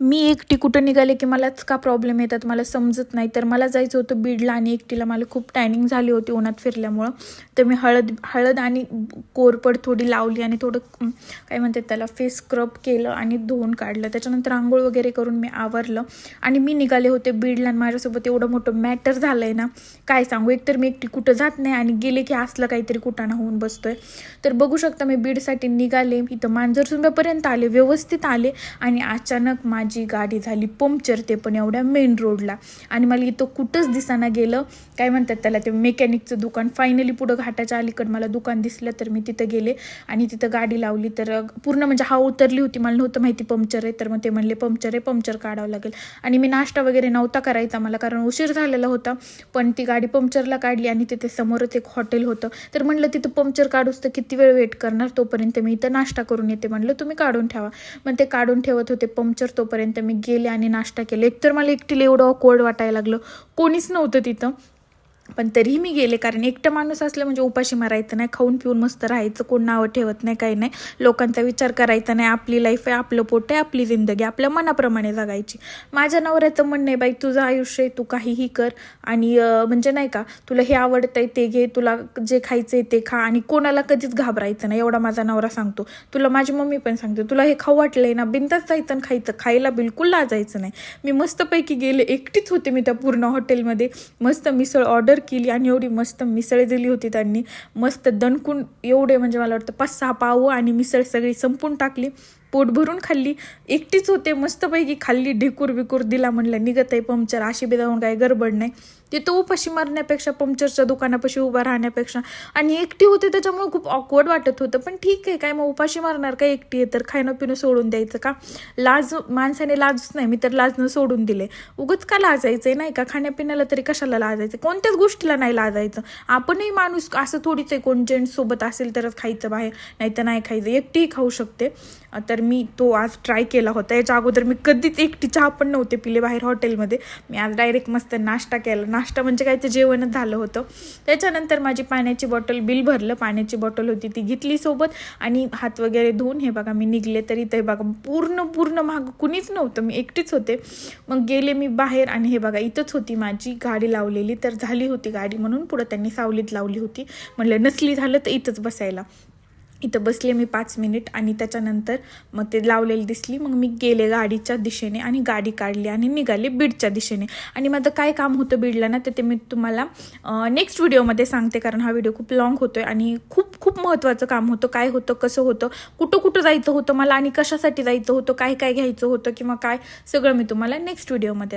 मी एकटी कुठं निघाले की मलाच का प्रॉब्लेम येतात मला समजत नाही. तर मला जायचं होतं बीडला आणि एकटीला. मला खूप टॅनिंग झाली होती उन्हात फिरल्यामुळं. तर मी हळद हळद आणि कोरपड थोडी लावली आणि थोडं काय म्हणतात त्याला फेस स्क्रब केलं आणि धुवून काढलं. त्याच्यानंतर आंघोळ वगैरे करून मी आवरलं. आणि मी निघाले होते बीडला आणि माझ्यासोबत एवढं मोठं मॅटर झालं आहे ना काय सांगू? एकतर मी एकटी कुठं जात नाही आणि गेले की असलं काहीतरी कुटाणा होऊन बसतोय. तर बघू शकता मी बीडसाठी निघाले. इथं मांजरसुंब्यापर्यंत आले व्यवस्थित आले आणि अचानक माझी गाडी झाली पंक्चर ते पण एवढ्या मेन रोडला आणि मला इथं कुठंच दिसाना गेलं. काय म्हणतात त्याला ते मेकॅनिकचं दुकान. फायनली पुढं घाटाच्या अलीकडं मला दुकान दिसलं तर मी तिथं गेले. आणि तिथं गाडी लावली तर पूर्ण म्हणजे हा उतरली होती. मला नव्हतं माहिती पंक्चर आहे. तर मग ते म्हणले पंक्चर आहे पंक्चर काढावं लागेल. आणि मी नाश्ता वगैरे नव्हता करायचा मला कारण उशीर झालेला होता. पण ती गाडी पंक्चरला काढली आणि तिथे समोरच एक हॉटेल होतं. तर म्हणलं तिथं पंक्चर काढूस तर किती वेळ वेट करणार? तोपर्यंत मी इथं नाश्ता करून येते. म्हणलं तुम्ही काढून ठेवा. मग ते काढून ठेवत होते पंक्चर तोपर्यंत मी गेले आणि नाश्ता केला. एकतर मला एकटीला एवढं ऑकवर्ड वाटायला लागलं. कोणीच नव्हतं तिथं. पण तरीही मी गेले कारण एकटं माणूस असलं म्हणजे उपाशी मारायचं नाही खाऊन पिऊन मस्त राहायचं कोण नावं ठेवत नाही काही नाही. लोकांचा विचार करायचा नाही आपली लाईफ आहे आपलं पोट आहे आपली जिंदगी आपल्या मनाप्रमाणे जगायची. माझ्या नवऱ्याचं म्हणणं आहे बाई तुझं आयुष्य आहे तू काहीही कर आणि म्हणजे नाही का तुला हे आवडतं आहे ते घे तुला जे खायचं आहे ते खा आणि कोणाला कधीच घाबरायचं नाही एवढा माझा नवरा सांगतो. तुला माझी मम्मी पण सांगते तुला हे खाऊ वाटलं आहे ना बिंदास जायचं खायचं खायला बिलकुल लाजायचं नाही. मी मस्तपैकी गेले एकटीच होते मी त्या पूर्ण हॉटेलमध्ये मस्त मिसळ ऑर्डर केली आणि एवढी मस्त मिसळ दिली होती त्यांनी. मस्त दणकून एवढे म्हणजे मला वाटतं पाच सहा पाव आणि मिसळ सगळी संपून टाकली. पोट भरून खाल्ली. एकटीच होते मस्तपैकी खाल्ली. ढेकूर बिकूर दिला म्हणलं निघत आहे पंक्चर. अशी बी जाऊन काही गडबड नाही. तिथं उपाशी मारण्यापेक्षा पंक्चरच्या दुकानापाशी उभा राहण्यापेक्षा. आणि एकटी होते त्याच्यामुळे खूप ऑकवर्ड वाटत होतं. पण ठीक आहे काय मग उपाशी मारणार काय एकटी आहे? तर खाणं पिणं सोडून द्यायचं का? लाज माणसाने लाजच नाही. मी तर लाजणं सोडून दिले. उगत का लाजायचं आहे नाही का? खाण्यापिण्याला तरी कशाला लाजायचं कोणत्याच गोष्टीला नाही लाजायचं. आपणही माणूस असं थोडीच आहे कोण जेंट्ससोबत असेल तरच खायचं बाहेर नाही तर नाही खायचं. एकटीही खाऊ शकते. तर मी तो आज ट्राय केला होता. याच्या अगोदर मी कधीच एकटी चहा पण नव्हते पिले बाहेर हॉटेलमध्ये. मी आज डायरेक्ट मस्त नाश्ता केला. नाश्ता म्हणजे काय ते जेवणच झालं होतं. त्याच्यानंतर माझी पाण्याची बॉटल बिल भरलं. पाण्याची बॉटल होती ती घेतली सोबत. आणि हात वगैरे धुवून हे बघा मी निघले तरी ते बघा पूर्ण पूर्ण मागं कुणीच नव्हतं. मी एकटीच होते. मग गेले मी बाहेर आणि हे बघा इथंच होती माझी गाडी लावलेली. तर झाली होती गाडी म्हणून पुढं त्यांनी सावलीत लावली होती. म्हणलं नसली झालं तर इथंच बसायला. इथं बसले मी पाच मिनिट आणि त्याच्यानंतर मग ते लावलेली दिसली. मग मी गेले गाडीच्या दिशेने आणि गाडी काढली आणि निघाले बीडच्या दिशेने. आणि माझं काय काम होतं बीडला ना तर ते मी तुम्हाला नेक्स्ट व्हिडिओमध्ये सांगते. कारण हा व्हिडिओ खूप लॉंग आहे आणि खूप खूप महत्त्वाचं काम होतं. काय होतं कसं होतं कुठं कुठं जायचं होतं मला आणि कशासाठी जायचं होतं काय काय घ्यायचं होतं किंवा काय सगळं मी तुम्हाला नेक्स्ट व्हिडिओमध्ये